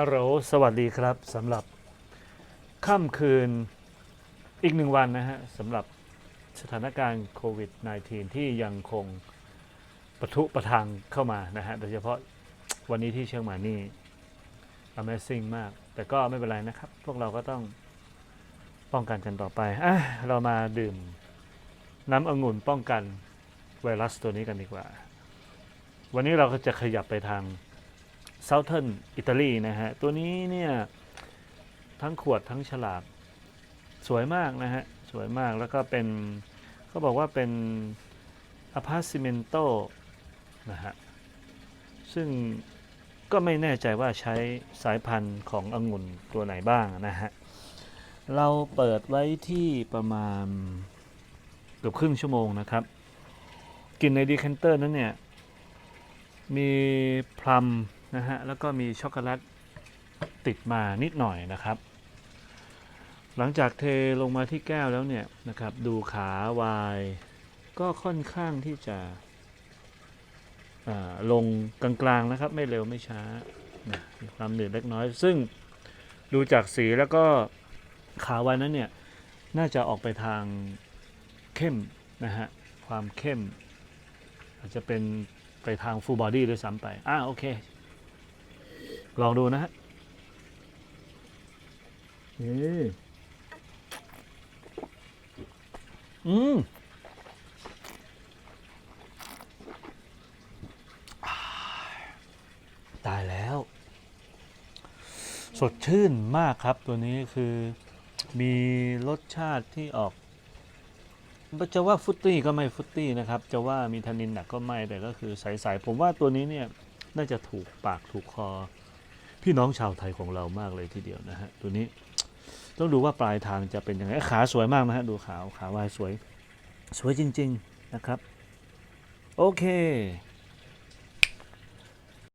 ฮัลโหล สวัสดีครับสำหรับค่ำคืนอีกหนึ่งวันนะฮะสำหรับสถานการณ์โควิด -19 ที่ยังคงปะทุประทังเข้ามานะฮะ โดยเฉพาะวันนี้ที่เชียงใหม่นี่ Amazing มาก แต่ก็ไม่เป็นไรนะครับ พวกเราก็ต้องป้องกันกันต่อไปอะเรามาดื่มน้ำองุ่นป้องกันไวรัสตัวนี้กันดีกว่า วันนี้เราก็จะขยับไปทาง เซาเทิร์นอิตาลีนะฮะ ตัวนี้เนี่ยทั้งขวดทั้งฉลากสวยมากนะฮะ สวยมากแล้วก็เป็นเขาบอกว่าเป็นอพาซิเมนโตนะฮะ ซึ่งก็ไม่แน่ใจว่าใช้สายพันธุ์ขององุ่นตัวไหนบ้างนะฮะ เราเปิดไว้ที่ประมาณเกือบครึ่งชั่วโมงนะครับกลินในดีแคนเตอร์นั้นเนี่ย มีพลัม นะฮะแล้วก็มีช็อกโกแลตติดมานิดหน่อยนะครับ หลังจากเทลงมาที่แก้วแล้วเนี่ยนะครับ ดูขาวายก็ค่อนข้างที่จะลงกลางๆนะครับ ไม่เร็วไม่ช้านะมีความหนืดเล็กน้อย ซึ่งดูจากสีแล้วก็ขาวายนั้นเนี่ยน่าจะออกไปทางเข้มนะฮะความเข้ม อาจจะเป็นไปทาง full body ด้วยซ้ำไป อ่าโอเค ลองดูนะฮะนี่อืมตายแล้ว สดชื่นมากครับตัวนี้คือมีรสชาติที่ออกจะว่าฟุตตี้ก็ไม่ฟุตตี้นะครับ จะว่ามีทานินหนักก็ไม่แต่ก็คือใสๆผมว่าตัวนี้เนี่ย น่าจะถูกปากถูกคอ พี่น้องชาวไทยของเรามากเลยทีเดียวนะฮะตัวนี้ต้องดูว่าปลายทางจะเป็นยังไงขาสวยมากนะฮะดูขาวขาวายสวย สวยจริง ๆนะครับ โอเค